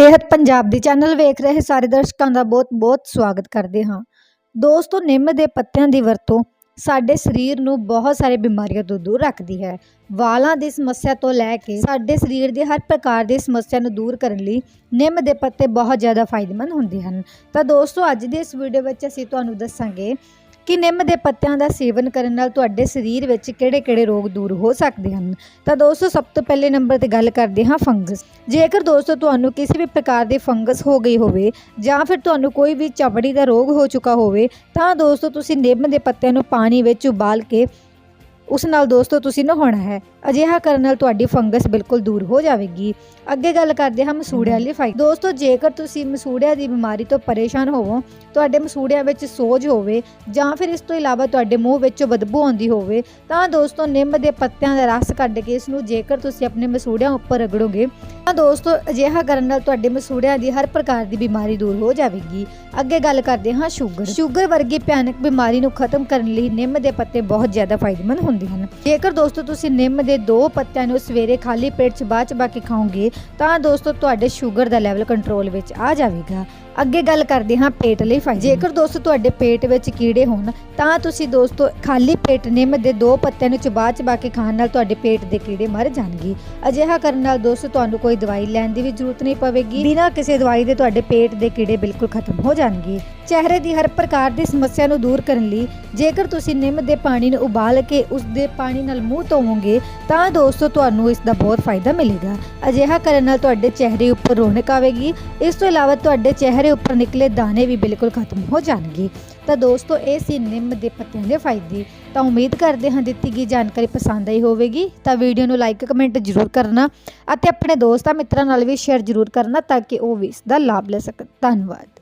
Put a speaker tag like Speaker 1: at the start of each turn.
Speaker 1: ਸਿਹਤ ਪੰਜਾਬ ਦੀ ਚੈਨਲ ਵੇਖ ਰਹੇ ਸਾਰੇ ਦਰਸ਼ਕਾਂ ਦਾ ਬਹੁਤ-ਬਹੁਤ ਸਵਾਗਤ ਕਰਦੇ ਹਾਂ। ਦੋਸਤੋ, ਨਿੰਮ ਦੇ ਪੱਤਿਆਂ ਦੀ ਵਰਤੋਂ ਸਾਡੇ ਸਰੀਰ ਨੂੰ ਬਹੁਤ ਸਾਰੇ ਬਿਮਾਰੀਆਂ ਤੋਂ ਦੂਰ ਰੱਖਦੀ ਹੈ। ਵਾਲਾਂ ਦੀ ਸਮੱਸਿਆ ਤੋਂ ਲੈ ਕੇ ਸਾਡੇ ਸਰੀਰ ਦੇ ਹਰ ਪ੍ਰਕਾਰ ਦੀ ਸਮੱਸਿਆ ਨੂੰ ਦੂਰ ਕਰਨ ਲਈ ਨਿੰਮ ਦੇ ਪੱਤੇ ਬਹੁਤ ਜ਼ਿਆਦਾ ਫਾਇਦੇਮੰਦ ਹੁੰਦੇ ਹਨ। ਤਾਂ ਦੋਸਤੋ, ਅੱਜ ਦੀ ਇਸ ਵੀਡੀਓ ਵਿੱਚ ਅਸੀਂ ਤੁਹਾਨੂੰ ਦੱਸਾਂਗੇ ਕਿ ਨਿੰਮ ਦੇ ਪੱਤਿਆਂ ਦਾ ਸੇਵਨ ਕਰਨ ਨਾਲ ਤੁਹਾਡੇ ਸਰੀਰ ਵਿੱਚ ਕਿਹੜੇ-ਕਿਹੜੇ ਰੋਗ ਦੂਰ ਹੋ ਸਕਦੇ ਹਨ? ਤਾਂ ਦੋਸਤੋ, ਸਭ ਤੋਂ ਪਹਿਲੇ ਨੰਬਰ ਤੇ ਗੱਲ ਕਰਦੇ ਹਾਂ ਫੰਗਸ। ਜੇਕਰ ਦੋਸਤੋ ਤੁਹਾਨੂੰ ਕਿਸੇ ਵੀ ਪ੍ਰਕਾਰ ਦੀ ਫੰਗਸ ਹੋ ਗਈ ਹੋਵੇ ਜਾਂ ਫਿਰ ਤੁਹਾਨੂੰ ਕੋਈ ਵੀ ਚਮੜੀ ਦਾ ਰੋਗ ਹੋ ਚੁੱਕਾ ਹੋਵੇ, ਤਾਂ ਦੋਸਤੋ ਤੁਸੀਂ ਨਿੰਮ ਦੇ ਪੱਤਿਆਂ ਨੂੰ ਪਾਣੀ ਵਿੱਚ ਉਬਾਲ ਕੇ ਉਸ ਨਾਲ ਦੋਸਤੋ ਤੁਸੀਂ ਨਹਾਉਣਾ ਹੈ। ਅਜਿਹਾ ਕਰਨ ਨਾਲ ਤੁਹਾਡੀ ਫੰਗਸ ਬਿਲਕੁਲ ਦੂਰ ਹੋ ਜਾਵੇਗੀ। ਅੱਗੇ ਗੱਲ ਕਰਦੇ ਹਾਂ ਮਸੂੜਿਆਂ ਲਈ ਫਾਇਦੇ ਦੋਸਤੋ ਜੇਕਰ ਤੁਸੀਂ ਮਸੂੜਿਆਂ ਦੀ ਬਿਮਾਰੀ ਤੋਂ ਪਰੇਸ਼ਾਨ ਹੋਵੋ ਤੁਹਾਡੇ ਮਸੂੜਿਆਂ ਵਿੱਚ ਸੋਜ ਹੋਵੇ ਜਾਂ ਫਿਰ ਇਸ ਤੋਂ ਇਲਾਵਾ ਤੁਹਾਡੇ ਮੂੰਹ ਵਿੱਚੋਂ ਬਦਬੂ ਆਉਂਦੀ ਹੋਵੇ ਤਾਂ ਦੋਸਤੋ ਨਿੰਮ ਦੇ ਪੱਤਿਆਂ ਦਾ ਰਸ ਕੱਢ ਕੇ ਇਸ ਨੂੰ ਜੇਕਰ ਤੁਸੀਂ ਆਪਣੇ ਮਸੂੜਿਆਂ ਉੱਪਰ ਰਗੜੋਗੇ ਤਾਂ ਦੋਸਤੋ ਅਜਿਹਾ ਕਰਨ ਨਾਲ ਤੁਹਾਡੇ ਮਸੂੜਿਆਂ ਦੀ ਹਰ ਪ੍ਰਕਾਰ ਦੀ ਬਿਮਾਰੀ ਦੂਰ ਹੋ ਜਾਵੇਗੀ। ਅੱਗੇ ਗੱਲ ਕਰਦੇ ਹਾਂ ਸ਼ੂਗਰ। ਸ਼ੂਗਰ ਵਰਗੀ ਭਿਆਨਕ ਬਿਮਾਰੀ ਨੂੰ ਖਤਮ ਕਰਨ ਲਈ ਨਿੰਮ ਦੇ ਪੱਤੇ ਬਹੁਤ ਜ਼ਿਆਦਾ ਫਾਇਦੇਮੰਦ ਹੁੰਦੇ ਹਨ। ਜੇਕਰ ਦੋਸਤੋ ਤੁਸੀਂ ਨਿੰਮ ਦੇ ਦੋ ਪੱਤਿਆਂ ਨੂੰ ਸਵੇਰੇ ਖਾਲੀ ਪੇਟ 'ਚ ਚਬਾ ਚਬਾ ਕੇ ਖਾਓਗੇ, ਤਾਂ ਦੋਸਤੋ ਤੁਹਾਡੇ ਸ਼ੂਗਰ ਦਾ ਲੈਵਲ ਕੰਟਰੋਲ ਵਿੱਚ ਆ ਜਾਵੇਗਾ। ਅੱਗੇ ਗੱਲ ਕਰਦੇ ਹਾਂ ਪੇਟ ਲਈ ਫਾਇਦੇ ਜੇਕਰ ਦੋਸਤੋ ਤੁਹਾਡੇ ਪੇਟ ਵਿੱਚ ਕੀੜੇ ਹੋਣ, ਤਾਂ ਤੁਸੀਂ ਦੋਸਤੋ ਖਾਲੀ ਪੇਟ ਨਿੰਮ ਦੇ ਦੋ ਪੱਤਿਆਂ ਨੂੰ ਚਬਾ ਚਬਾ ਕੇ ਖਾਣ ਨਾਲ ਤੁਹਾਡੇ ਪੇਟ ਦੇ ਕੀੜੇ ਮਰ ਜਾਣਗੇ। ਅਜਿਹਾ ਕਰਨ ਨਾਲ ਦੋਸਤੋ ਤੁਹਾਨੂੰ ਕੋਈ ਦਵਾਈ ਲੈਣ ਦੀ ਵੀ ਜ਼ਰੂਰਤ ਨਹੀਂ ਪਵੇਗੀ। ਬਿਨਾਂ ਕਿਸੇ ਦਵਾਈ ਦੇ ਤੁਹਾਡੇ ਪੇਟ ਦੇ ਕੀੜੇ ਬਿਲਕੁਲ ਖਤਮ ਹੋ ਜਾਣਗੇ। ਚਿਹਰੇ ਦੀ ਹਰ ਪ੍ਰਕਾਰ ਦੀ ਸਮੱਸਿਆ ਨੂੰ ਦੂਰ ਕਰਨ ਲਈ ਜੇਕਰ ਤੁਸੀਂ ਨਿੰਮ ਦੇ ਪਾਣੀ ਨੂੰ ਉਬਾਲ ਕੇ ਉਸ ਦੇ ਪਾਣੀ ਨਾਲ ਮੂੰਹ ਧੋਵੋਗੇ, ਤਾਂ ਦੋਸਤੋ ਤੁਹਾਨੂੰ ਇਸ ਦਾ ਬਹੁਤ ਫਾਇਦਾ ਮਿਲੇਗਾ। ਅਜਿਹਾ ਕਰਨ ਨਾਲ ਤੁਹਾਡੇ ਚਿਹਰੇ ਉੱਪਰ ਰੌਣਕ ਆਵੇਗੀ। ਇਸ ਤੋਂ ਇਲਾਵਾ ਤੁਹਾਡੇ ਚਿਹਰੇ ਉੱਪਰ ਨਿਕਲੇ ਦਾਣੇ ਵੀ ਬਿਲਕੁਲ ਖਤਮ ਹੋ ਜਾਣਗੇ। ਤਾਂ ਦੋਸਤੋ, ਇਹ ਸੀ ਨਿੰਮ ਦੇ ਪੱਤਿਆਂ ਦੇ ਫਾਇਦੇ। ਤਾਂ ਉਮੀਦ ਕਰਦੇ ਹਾਂ ਦਿੱਤੀ ਗਈ ਜਾਣਕਾਰੀ ਪਸੰਦ ਆਈ ਹੋਵੇਗੀ। ਤਾਂ ਵੀਡੀਓ ਨੂੰ ਲਾਈਕ ਕਮੈਂਟ ਜ਼ਰੂਰ ਕਰਨਾ ਅਤੇ ਆਪਣੇ ਦੋਸਤਾਂ ਮਿੱਤਰਾਂ ਨਾਲ ਵੀ ਸ਼ੇਅਰ ਜ਼ਰੂਰ ਕਰਨਾ ਤਾਂ ਕਿ ਉਹ ਵੀ ਇਸ ਦਾ ਲਾਭ ਲੈ ਸਕਣ। ਧੰਨਵਾਦ।